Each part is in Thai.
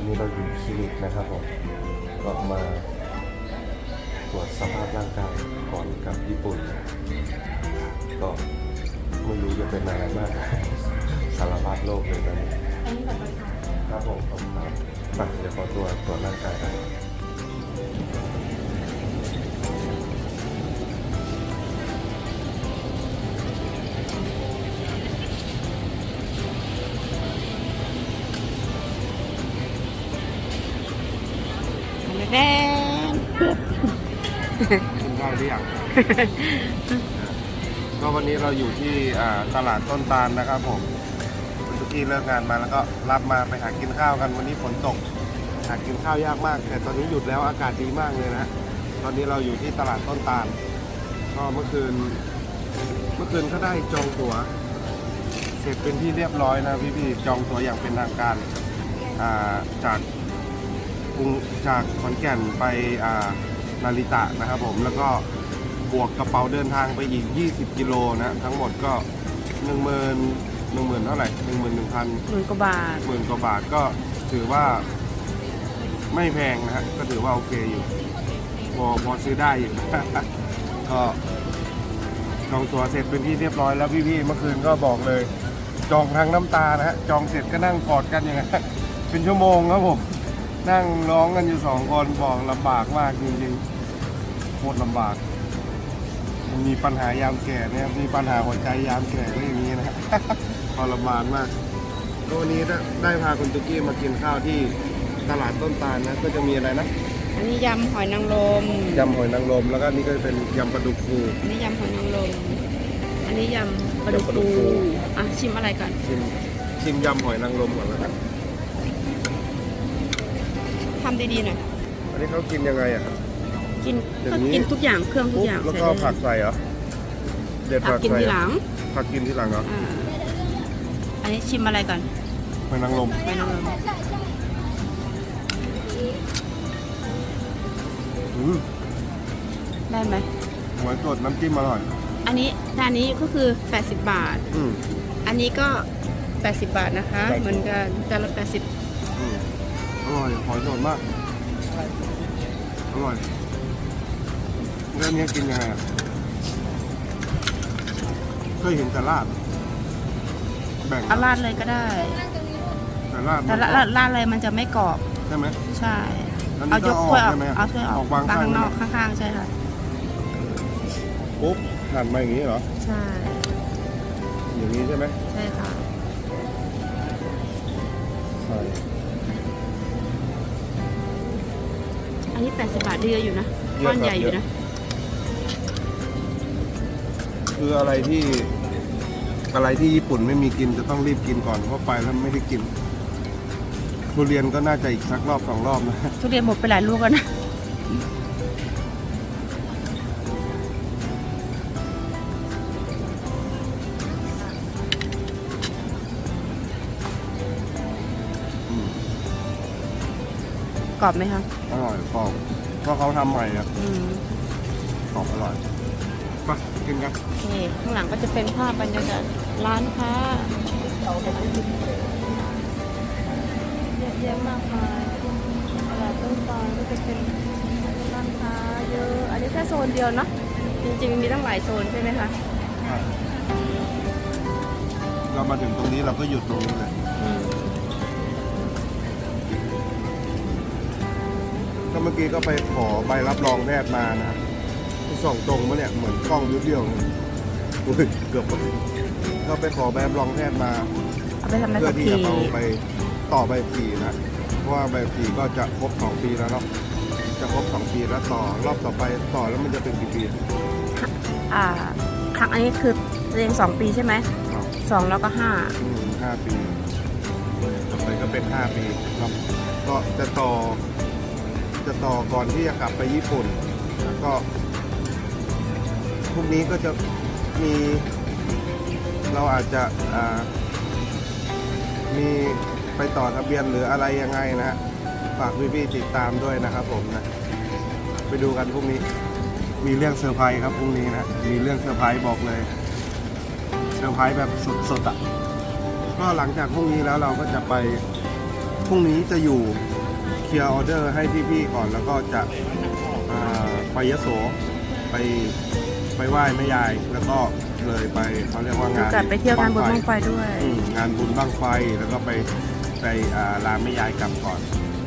วันนี้เราอยู่คลินิกนะครับผมก็มาตรวจสภาพร่างกายก่อนกลับญี่ปุ่นนะก็ไม่รู้จะเป็นอะไรมาก สารพัดโรคเลยตอนนี้อันนี้แบบประชาชนครับผมขอบคุณครับไปเดี๋ยวขอตัวตรวจร่างกายกัน แดงกินข้าวหรือยังก็วันนี้เราอยู่ที่อ่าตลาดต้นตาลนะครับผมทุกที่เลิกงานมาแล้วก็รับมาไปหากินข้าวกันวันนี้ฝนตก หากินข้าวยากมาก แต่ตอนนี้หยุดแล้วอากาศดีมากเลยนะตอนนี้เราอยู่ที่ตลาดต้นตาลก็เมื่อคืน เมื่อคืนก็ได้จองตั๋ว เสร็จเป็นที่เรียบร้อยนะพี่ๆจองตั๋วอย่างเป็นทางการอ่าจาก กรุงจากขอนแก่นไปอ่านาริตะนะครับผมแล้วก็บวกกระเป๋าเดินทางไปอีก 20 กิโลนะทั้งหมดก็ 1 0 0 0 0 1 0 0 0 0เท่าไหร่1 1 0 0 0 หมื่นกว่าบาทหมื่นกว่าบาทก็ถือว่าไม่แพงนะฮะก็ถือว่าโอเคอยู่พอพอซื้อได้อยู่ ก็จองตั๋วเสร็จเป็นที่เรียบร้อยแล้วพี่ๆเมื่อคืนก็บอกเลย จองทางน้ำตานะฮะจองเสร็จก็นั่งกอดกันอย่างนั้นเป็นชั่วโมงครับผม นั่งร้องกันอยู่สองคนบอกลำบากมากจริงๆโคตรลำบาก มีปัญหายามแก่เนี่ยมีปัญหาหัวใจยามแก่ก็อย่างนี้นะฮะทรมานมากก็วันนี้ได้ได้พาคุณตุกกี้มากินข้าวที่ตลาดต้นตาลนะ ก็จะมีอะไรนะอันนี้ยำหอยนางรมยำหอยนางรมแล้วก็นี่ก็จะเป็นยำปลาดุกฟูอันนี้ยำหอยนางรมอันนี้ยำปลาดุกยำปลาดุฟูกฟูอะชิมอะไรก่อนชิมชิมยำหอยนางรมก่อนแล้วกัน ทำดีๆหน่อยอันนี้เขากินยังไงอะครับกินอย่าก็งนี้ กินทุกอย่างเครื่องทุกปุ๊บอย่างแล้วใส่ก็ได้ผักใส่เหรอ เด็ดผัผักกกินใส่ทีเหรหอลังผักกินทีหลังเหรออ่าอันนี้ชิมอะไรก่อนหอยนางรมหอยนางรมอืมได้ไหม หอยสดน้ำจิ้มอร่อย อันนี้แต่อันนี้ก็คือ 80 บาท อืม อันนี้ก็ 80 บาทนะคะ80เหมือนกันจานละ80อืมอ ร่อยหอยสดมาก อร่อยแล้วอันนี้กินยังไงอะเคยเห็นแต่ลาด แบ่งเอาราดเลยก็ได้ แต่ลาดแต่มันราดราดเลยมันจะไม่กรอบ ใช่ไหมใช่อันนี้เอายกถ้วยออกก็เอาออกใช่ไหมเอาถ้วยออกออกวางวางข้างข้างนอกข้างๆ ใช่ค่ะ ปุ๊บหั่นมาอย่างนี้เหรอ ใช่ อย่างนี้ใช่ไหมใช่ค่ะใช่ อันนี้ 80 บาทเยอะอยู่นะก้อนใหญ่อยู่นะ คืออะไรที่อะไรที่ญี่ปุ่นไม่มีกินจะต้องรีบกินก่อนเพราะไปแล้วไม่ได้กินทุเรียนก็น่าจะอีกสักรอบสองรอบนะ ทุเรียนหมดไปหลายลูกแล้วนะ กรอบไหมคะอร่อยกรอบก็เขาทำใหม่อะอืมกรอบอร่อยไปกินกันโอเคข้างหลังก็จะเป็นภาพบรรยากาศร้านค้าเยอะแยะมากมายตลาดต้นตอลก็จะเป็นร้านค้าเยอะ อันนี้แค่โซนเดียวเนาะจริงๆมีตั้งหลายโซนใช่ไหมคะ เรามาถึงตรงนี้เราก็หยุดตรงนี้เลย ก็เมื่อกี้ก็ไปขอใบรับรองแพทย์มานะครับส่องตรงมาเนี่ยเหมือนกล้องเบี้ยวๆอุ้ยเกือบหมดก็ไปขอใบรับรองแพทย์มาเอาไปทำอะไรเพื่อกับที่พีจะเอาไปต่อใบขับขี่นะเพราะว่าใบขับขี่ก็จะครบ2ปีแล้วเนาะจะครบ2ปีแล้วต่อรอบต่อไปต่อแล้วมันจะเป็นกี่ปีอ่าครั้งอันนี้คือเรียงสองปีใช่ไหมอ๋อสองแล้วก็ห้าอืมห้าปีต่อไปก็เป็น5ปีเนาะก็จะต่อ จะต่อก่อนที่จะกลับไปญี่ปุ่น แล้วก็พรุ่งนี้ก็จะมีเราอาจจะมีไปต่อทะเบียนหรืออะไรยังไงนะฮะฝากพี่ๆติดตามด้วยนะครับผมนะ ไปดูกันพรุ่งนี้มีเรื่องเซอร์ไพรส์ครับพรุ่งนี้นะ มีเรื่องเซอร์ไพรส์บอกเลยเซอร์ไพรส์แบบสดๆอะก็หลังจากพรุ่งนี้แล้วเราก็จะไปพรุ่งนี้จะอยู่ เคลียร์ออเดอร์ให้พี่ๆก่อนแล้วก็จะอ่าไปยโสไปไปไหว้แม่ยาย แล้วก็เลยไปเขาเรียกว่างานจัดไปเที่ยวงานบุญบ้างไฟด้วยอืมงานบุญบ้างไฟแล้วก็ไปไปอ่าลาแม่ยายกลับก่อน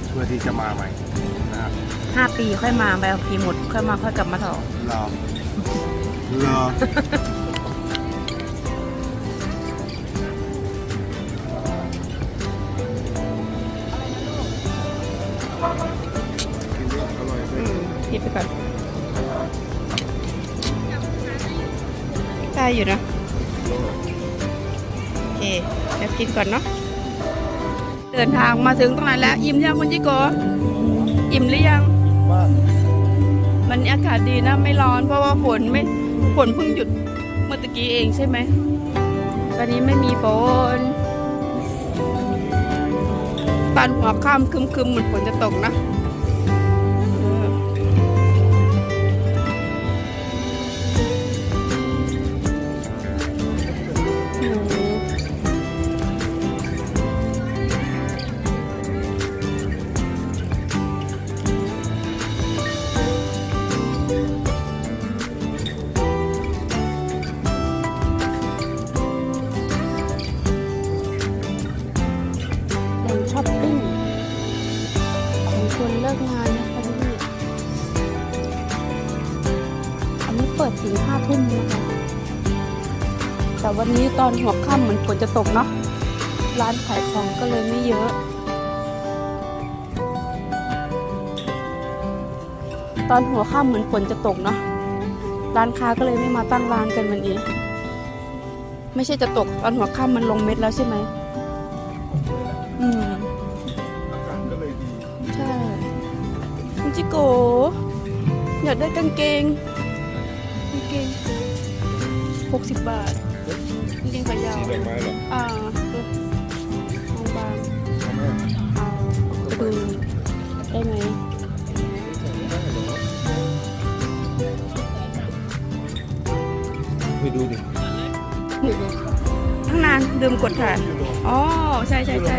เพื่อที่จะมาใหม่นะครับห้าปีค่อยมาใบขับขี่หมดค่อยมาค่อยกลับมาต่อรอรอ ได้อยู่นะโอเคเดี๋ยวกินก่อนเนาะเดินทางมาถึงตรงไหนแล้ว อิ่มยังคุณจิโกอิ่มหรือยังมันอากาศดีนะไม่ร้อน เพราะว่าฝนไม่ฝนเพิ่งหยุดเมื่อตะกี้เองใช่ไหมตอนนี้ไม่มีฝนตอนหัวค่ำคึมๆเหมือนฝนจะตกนะ ถึงห้าทุ่มนะคะ แต่วันนี้ตอนหัวค่ำเหมือนฝนจะตกเนาะ ร้านขายของก็เลยไม่เยอะ ตอนหัวค่ำเหมือนฝนจะตกเนาะ ร้านค้าก็เลยไม่มาตั้งร้านกันวันนี้ ไม่ใช่จะตกตอนหัวค่ำมันลงเม็ดแล้วใช่ไหม อืมอากาศก็เลยดีใช่คุณจิโกอยากได้กางเกงกาง เกงหกสิบบาทกางเกงขายาวสีดอกไม้เหรออ่าบางทำไมๆเอาไปดูได้ไหมไปดูดิตั้งนานลืมกดถ่ายอ๋อใช่ใช่ใช่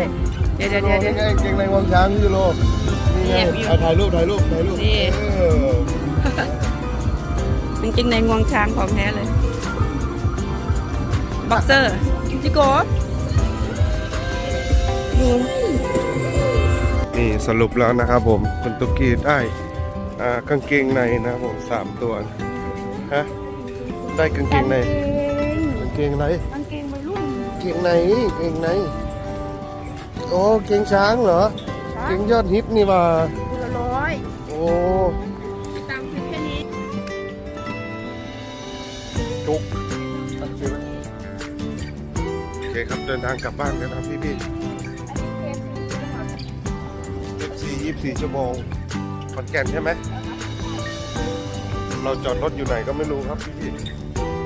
เดี๋ยวเดี๋ยวเดี๋ยวเดี๋ยว นี่ไงเกงในวังช้างยูโรนี่ไงแอบอยู่เอาถ่ายรูปถ่ายรูปถ่ายรูปนี่ เออ กางเกงในงวงช้างของแท้เลย บ็อกเซอร์จิโกดูนี่สรุปแล้วนะครับผม คุณตุกกี้ได้อ่ากางเกงในนะครับผมสามตัวฮะได้กางเกงในกางเกงในกางเกงวัยรุ่นเกงในเกงในโอ้เกงช้างเหรอเกงยอดฮิตนี่มา คครับเดินทางกลับบ้านกันะครับพี่พี่ยี่สี่ยี่สี่ชั่วโมงขอนแก่นใช่ไหม เราจอดรถอยู่ไหนก็ไม่รู้ครับพี่พี่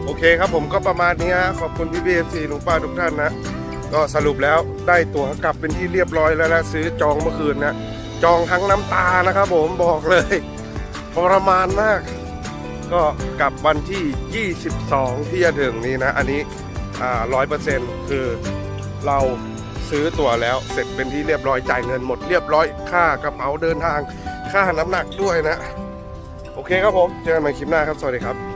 โอเคครับผมก็ประมาณนี้ฮะขอบคุณพี่พี่เอฟซีลุงป้าทุกท่านนะ ก็สรุปแล้วได้ตั๋วกลับเป็นที่เรียบร้อยแล้วนะซื้อจองเมื่อคืนนะจองทั้งน้ำตานะครับผมบอกเลยทรมานมาก ก็กลับวันที่ 22 ที่จะถึงนี้นะ อันนี้ ร้อยเปอร์เซ็นต์คือเราซื้อตั๋วแล้วเสร็จเป็นที่เรียบร้อยจ่ายเงินหมดเรียบร้อยค่ากระเป๋าเดินทาง ค่าน้ำหนักด้วยนะ โอเคครับผม เจอกันใหม่คลิปหน้าครับ สวัสดีครับ